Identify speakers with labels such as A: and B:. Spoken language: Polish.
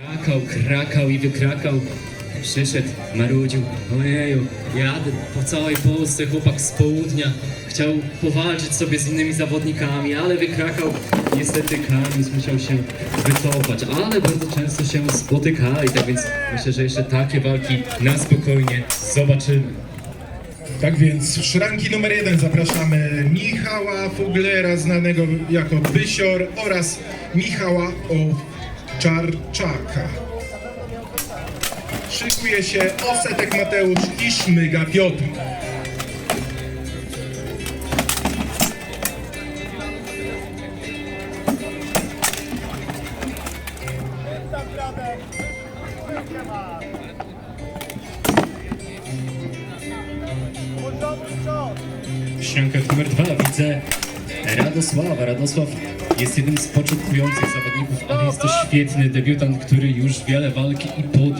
A: Krakał, krakał i wykrakał. Przyszedł, marudził, ojeju, jadę po całej Polsce, chłopak z południa. Chciał powalczyć sobie z innymi zawodnikami, ale wykrakał. Niestety Kamis musiał się wycofać, ale bardzo często się spotykali, tak więc myślę, że jeszcze takie walki na spokojnie zobaczymy.
B: Tak więc szranki numer jeden zapraszamy Michała Fuglera, znanego jako Bysior oraz Michała Owczarczaka. Szykuje się Osetek Mateusz i Szmyga Piotr.
A: W ściankach numer dwa widzę Radosława. Radosław jest jednym z początkujących zawodników, ale jest to świetny debiutant, który już wiele walki i pod